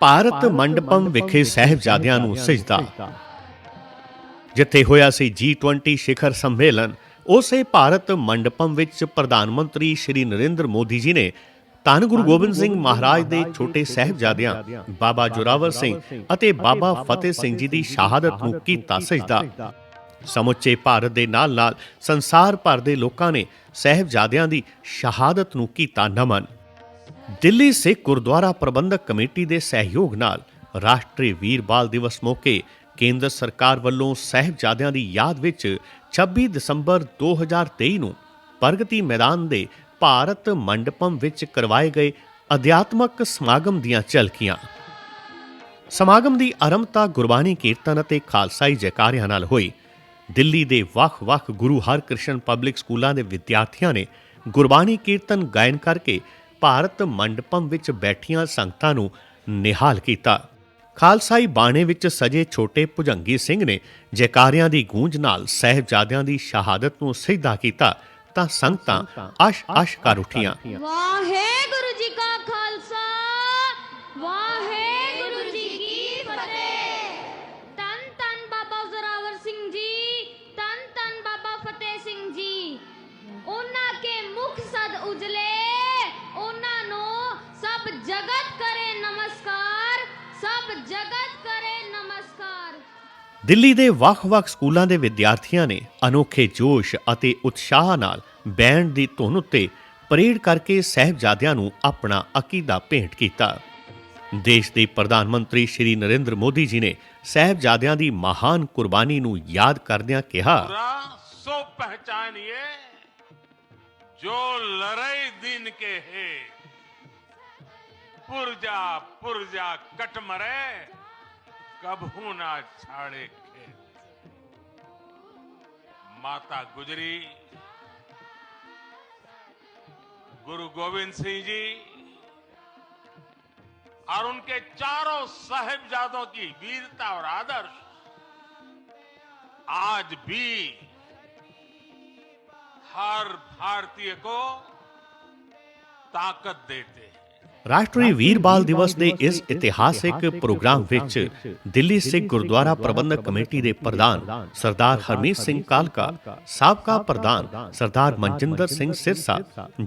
ਭਾਰਤ ਮੰਡਪਮ ਵਿਖੇ ਸਹਿਬਜ਼ਾਦਿਆਂ ਨੂੰ ਸਜਦਾ। ਜਿੱਥੇ ਹੋਇਆ ਸੀ G20 ਸਿਖਰ ਸੰਮੇਲਨ ਉਸੇ ਭਾਰਤ ਮੰਡਪਮ ਵਿੱਚ ਪ੍ਰਧਾਨ ਮੰਤਰੀ ਸ਼੍ਰੀ ਨਰਿੰਦਰ ਮੋਦੀ ਜੀ ਨੇ ਧੰਨ ਗੁਰੂ ਗੋਬਿੰਦ ਸਿੰਘ ਮਹਾਰਾਜ ਦੇ ਛੋਟੇ ਸਹਿਬਜ਼ਾਦਿਆਂ ਬਾਬਾ ਜੋਰਾਵਰ ਸਿੰਘ ਅਤੇ ਬਾਬਾ ਫਤਿਹ ਸਿੰਘ ਜੀ ਦੀ ਸ਼ਹਾਦਤ ਨੂੰ ਕੀਤਾ ਸਜਦਾ। ਸਮੁੱਚੇ ਭਾਰਤ ਦੇ ਨਾਲ-ਨਾਲ ਸੰਸਾਰ ਭਰ ਦੇ ਲੋਕਾਂ ਨੇ ਸਹਿਬਜ਼ਾਦਿਆਂ ਦੀ ਸ਼ਹਾਦਤ ਨੂੰ ਕੀਤਾ ਨਮਨ। ਦਿੱਲੀ ਸਿੱਖ ਗੁਰਦੁਆਰਾ ਪ੍ਰਬੰਧਕ ਕਮੇਟੀ ਦੇ ਸਹਿਯੋਗ ਨਾਲ ਰਾਸ਼ਟਰੀ ਵੀਰ ਬਾਲ ਦਿਵਸ ਮੌਕੇ ਕੇਂਦਰ ਸਰਕਾਰ ਵੱਲੋਂ ਸਹਿਬਜ਼ਾਦਿਆਂ ਦੀ ਯਾਦ ਵਿੱਚ 26 ਦਸੰਬਰ 2023 ਨੂੰ ਪ੍ਰਗਤੀ ਮੈਦਾਨ ਦੇ ਭਾਰਤ ਮੰਡਪਮ ਵਿੱਚ ਕਰਵਾਏ ਗਏ ਅਧਿਆਤਮਕ ਸਮਾਗਮ ਦੀਆਂ ਝਲਕੀਆਂ। ਸਮਾਗਮ ਦੀ ਆਰੰਭਤਾ ਗੁਰਬਾਣੀ ਕੀਰਤਨ ਅਤੇ ਖਾਲਸਾਈ ਜੈਕਾਰਿਆਂ ਨਾਲ ਹੋਈ। ਦਿੱਲੀ ਦੇ ਵੱਖ-ਵੱਖ ਗੁਰੂ ਹਰਕ੍ਰਿਸ਼ਨ ਪਬਲਿਕ ਸਕੂਲਾਂ ਦੇ ਵਿਦਿਆਰਥੀਆਂ ਨੇ ਗੁਰਬਾਣੀ ਕੀਰਤਨ ਗਾਇਨ ਕਰਕੇ ਭਾਰਤ ਮੰਡਪਮ ਵਿੱਚ ਬੈਠੀਆਂ ਸੰਗਤਾਂ ਨੂੰ ਨਿਹਾਲ ਕੀਤਾ। ਖਾਲਸਾਈ ਬਾਣੇ ਵਿੱਚ ਸਜੇ ਛੋਟੇ ਭੁਜੰਗੀ ਸਿੰਘ ਨੇ ਜੈਕਾਰਿਆਂ ਦੀ ਗੂੰਜ ਨਾਲ ਸਹਿਬਜ਼ਾਦਿਆਂ ਦੀ ਸ਼ਹਾਦਤ ਨੂੰ ਸਿੱਧਾ ਕੀਤਾ ਤਾਂ ਸੰਗਤਾਂ ਅਸ਼-ਅਸ਼ ਕਰ ਉੱਠੀਆਂ। ਵਾਹਿਗੁਰੂ ਜੀ ਜਗਤ ਕਰੇ ਨਮਸਕਾਰ ਸਭ ਜਗਤ ਕਰੇ ਨਮਸਕਾਰ ਦਿੱਲੀ ਦੇ ਵੱਖ-ਵੱਖ ਸਕੂਲਾਂ ਦੇ ਵਿਦਿਆਰਥੀਆਂ ਨੇ ਅਨੋਖੇ ਜੋਸ਼ ਅਤੇ ਉਤਸ਼ਾਹ ਨਾਲ ਬੈਂਡ ਦੀ ਧੁਨ ਉੱਤੇ ਪਰੇਡ ਕਰਕੇ ਸਹਿਬਜ਼ਾਦਿਆਂ ਨੂੰ ਆਪਣਾ ਅਕੀਦਾ ਭੇਂਟ ਕੀਤਾ। ਦੇਸ਼ ਦੇ ਪ੍ਰਧਾਨ ਮੰਤਰੀ ਸ਼੍ਰੀ ਨਰਿੰਦਰ ਮੋਦੀ ਜੀ ਨੇ ਸਹਿਬਜ਼ਾਦਿਆਂ ਦੀ ਮਹਾਨ ਕੁਰਬਾਨੀ ਨੂੰ ਯਾਦ ਕਰਦਿਆਂ ਕਿਹਾ ਸੋ ਪਹਿਚਾਨੀਏ ਜੋ ਲੜਾਈ ਦਿਨ ਕੇ ਹੈ पुरजा पुरजा कट मरे। ना छाड़े खेत? माता गुजरी, गुरु गोविंद सिंह जी, और उनके चारों साहेबजादों की वीरता और आदर्श, आज भी हर भारतीय को ताकत देते हैं। ਰਾਸ਼ਟਰੀ ਵੀਰ ਬਾਲ ਦਿਵਸ ਦੇ ਇਸ ਇਤਿਹਾਸਿਕ ਪ੍ਰੋਗਰਾਮ ਵਿੱਚ ਦਿੱਲੀ ਸਿੱਖ ਗੁਰਦੁਆਰਾ ਪ੍ਰਬੰਧਕ ਕਮੇਟੀ ਦੇ ਪ੍ਰਧਾਨ ਸਰਦਾਰ ਹਰਮੀਤ ਸਿੰਘ ਕਾਲਕਾ ਸਾਬਕਾ ਪ੍ਰਧਾਨ ਸਰਦਾਰ ਮਨਜਿੰਦਰ ਸਿੰਘ ਸਿਰਸਾ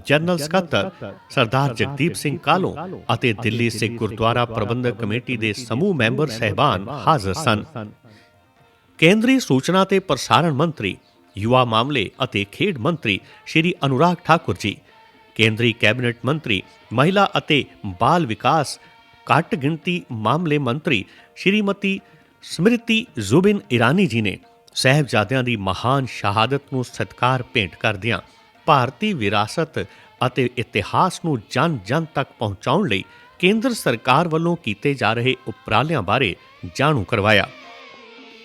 ਜਨਰਲ ਸਕੱਤਰ ਸਰਦਾਰ ਜਗਦੀਪ ਸਿੰਘ ਕਾਲੋ ਅਤੇ ਦਿੱਲੀ ਸਿੱਖ ਗੁਰਦੁਆਰਾ ਪ੍ਰਬੰਧਕ ਕਮੇਟੀ ਦੇ ਸਮੂਹ ਮੈਂਬਰ ਸਹਿਬਾਨ ਹਾਜ਼ਰ ਸਨ। ਕੇਂਦਰੀ ਸੂਚਨਾ ਤੇ ਪ੍ਰਸਾਰਣ ਮੰਤਰੀ ਯੁਵਾ ਮਾਮਲੇ ਅਤੇ ਖੇਡ ਮੰਤਰੀ ਸ਼੍ਰੀ ਅਨੁਰਾਗ ਠਾਕੁਰ ਜੀ ਕੇਂਦਰੀ ਕੈਬਨਿਟ ਮੰਤਰੀ, ਮਹਿਲਾ ਅਤੇ ਬਾਲ ਵਿਕਾਸ, ਘੱਟ ਗਿਣਤੀ ਮਾਮਲੇ ਮੰਤਰੀ ਸ਼੍ਰੀਮਤੀ ਸਮ੍ਰਿਤੀ ਜ਼ੁਬਿਨ ਇਰਾਨੀ ਜੀ ਨੇ ਸਹਿਬਜ਼ਾਦਿਆਂ ਦੀ ਮਹਾਨ ਸ਼ਹਾਦਤ ਨੂੰ ਸਤਿਕਾਰ ਭੇਂਟ ਕਰਦਿਆਂ ਭਾਰਤੀ ਵਿਰਾਸਤ ਅਤੇ ਇਤਿਹਾਸ ਨੂੰ ਜਨ-ਜਨ ਤੱਕ ਪਹੁੰਚਾਉਣ ਲਈ ਕੇਂਦਰ ਸਰਕਾਰ ਵੱਲੋਂ ਕੀਤੇ ਜਾ ਰਹੇ ਉਪਰਾਲਿਆਂ ਬਾਰੇ ਜਾਣੂ ਕਰਵਾਇਆ।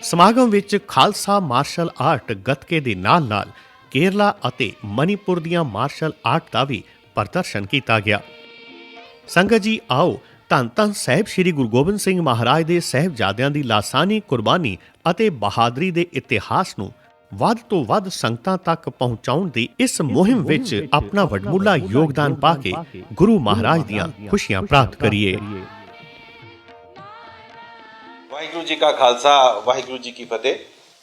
ਸਮਾਗਮ ਵਿੱਚ ਖਾਲਸਾ ਮਾਰਸ਼ਲ ਆਰਟ ਗੱਤਕੇ ਦੇ ਨਾਲ-ਨਾਲ ਕੇਰਲਾ ਅਤੇ ਮਨੀਪੁਰ ਦੀਆਂ ਮਾਰਸ਼ਲ ਆਰਟ ਦਾ ਵੀ ਪ੍ਰਦਰਸ਼ਨ ਕੀਤਾ ਗਿਆ। ਸੰਗਤ ਜੀ ਆਓ ਧੰਨ ਧੰਨ ਸਾਹਿਬ ਸ੍ਰੀ ਗੁਰੂ ਗੋਬਿੰਦ ਸਿੰਘ ਮਹਾਰਾਜ ਦੇ ਸਹਿਬਜ਼ਾਦਿਆਂ ਦੀ ਲਾਸਾਨੀ ਕੁਰਬਾਨੀ ਅਤੇ ਬਹਾਦਰੀ ਦੇ ਇਤਿਹਾਸ ਨੂੰ ਵੱਧ ਤੋਂ ਵੱਧ ਸੰਗਤਾਂ ਤੱਕ ਪਹੁੰਚਾਉਣ ਦੀ ਇਸ ਮੁਹਿੰਮ ਵਿੱਚ ਆਪਣਾ ਵਡਮੁੱਲਾ ਯੋਗਦਾਨ ਪਾ ਕੇ ਗੁਰੂ ਮਹਾਰਾਜ ਦੀਆਂ ਖੁਸ਼ੀਆਂ ਪ੍ਰਾਪਤ ਕਰੀਏ। ਵਾਹਿਗੁਰੂ ਜੀ ਕਾ ਖਾਲਸਾ ਵਾਹਿਗੁਰੂ ਜੀ ਕੀ ਫਤਿਹ।